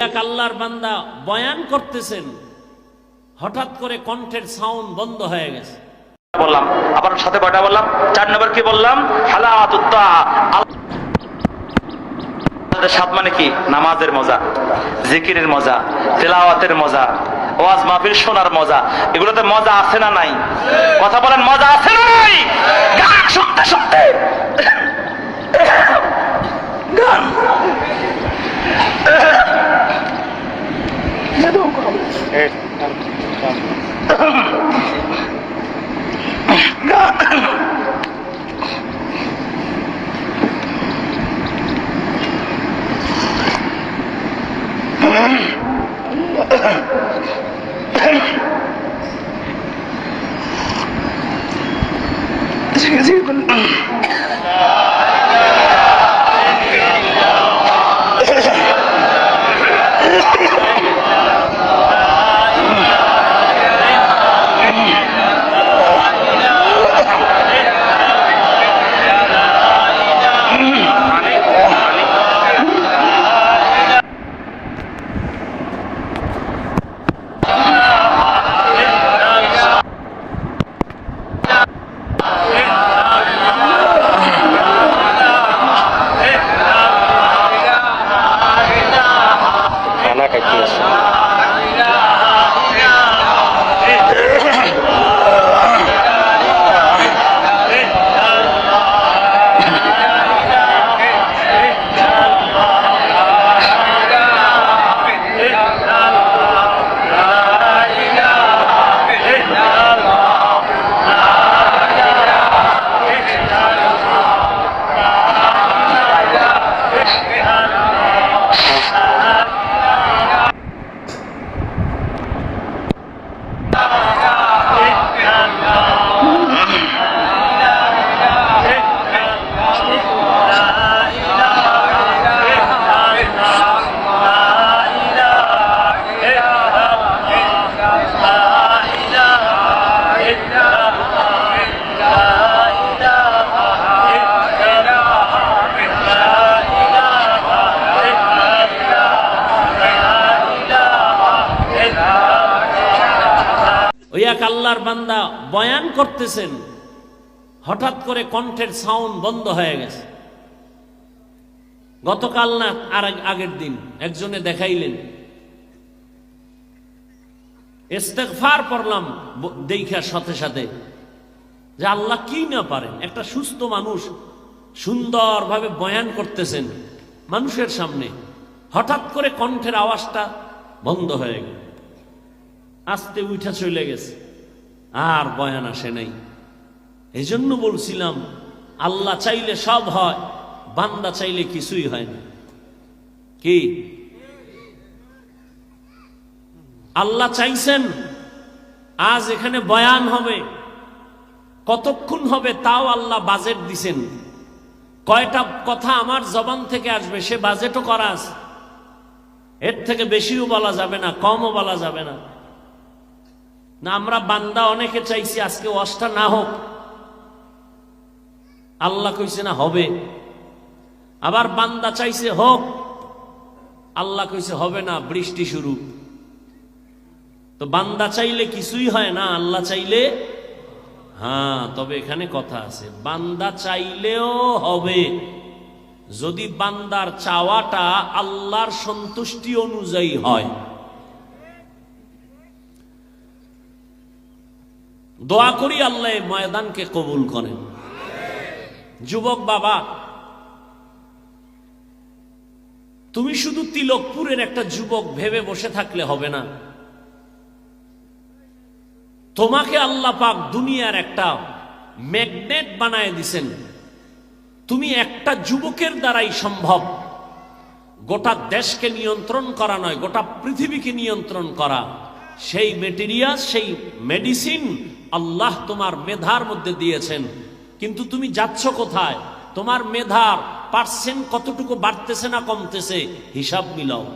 আল্লাহর বান্দা বয়ান করতেছেন, হঠাৎ করে কণ্ঠের সাউন্ড বন্ধ হয়ে গেছে। বললাম, আবার সাথে কয়টা বললাম? চার নম্বর কি বললাম? সাত মানে কি? নামাজের মজা, জিকিরের মজা, তেলাওয়াতের মজা, ওয়াজ মাহফিল শোনার মজা। এগুলোতে মজা আছে না নাই? কথা বলেন, মজা আছে না নাই? গান শুনতে শুনতে। খানা খাইতে ওই এক আল্লাহর বান্দা বয়ান করতেছেন। হঠাৎ করে কণ্ঠের সাউন্ড বন্ধ হয়ে গেছে। গতকাল না, আর আগ- আগের দিন একজনে দেখাইলেন। ইস্তেগফার পড়লাম ব- দেখার সাথে সাথে। যে আল্লাহ কি না পারেন? একটা সুস্থ মানুষ সুন্দরভাবে বয়ান করতেছেন মানুষের সামনে। হঠাৎ করে কণ্ঠের আওয়াজটা বন্ধ হয়ে গেল। আস্তে উঠা চলে গেছে। আর বয়ান আসে নাই। এই জন্য বলছিলাম, আল্লাহ চাইলে সব হয়, বান্দা চাইলে কিছুই হয় না। কি? আল্লাহ চাইছেন, আজ এখানে বয়ান হবে। কতক্ষণ হবে তাও আল্লাহ বাজেট দিছেন। কয়টা কথা আমার জবান থেকে আসবে, সে বাজেটও করা আছে। এর থেকে বেশিও বলা যাবে না, কমও বলা যাবে না। না, আমরা বান্দা অনেকে চাইছি আজকে ওয়াজটা না হোক। আল্লাহ কইছে না, হবে। আবার বান্দা চাইছে হোক, আল্লাহ কইছে হবে না, বৃষ্টি শুরু। তো বান্দা চাইলে কিছুই হয় না, আল্লাহ চাইলে হ্যাঁ তবে এখানে কথা আছে। বান্দা চাইলেও হবে। যদি বান্দার চাওয়াটা আল্লাহর সন্তুষ্টি অনুযায়ী হয়। দোয়া করি আল্লাহ ময়দানকে কবুল করেন। যুবক বাবা, তুমি শুধু তিলকপুরের একটা যুবক ভেবে বসে থাকলে হবে না। তোমাকে আল্লাহ পাক দুনিয়ার একটা ম্যাগনেট বানায় দিছেন। তুমি একটা যুবকের দ্বারাই সম্ভব। গোটা দেশকে নিয়ন্ত্রণ করা নয়, গোটা পৃথিবীকে নিয়ন্ত্রণ করা। সেই মেটেরিয়াল সেই মেডিসিন আল্লাহ তোমার মেধার মধ্যে দিয়েছেন। কিন্তু তুমি যাচ্ছ কোথায়? তোমার মেধার পার্সেন্ট কতটুকু বাড়তেছে না কমতেছে? হিসাব মিলাও।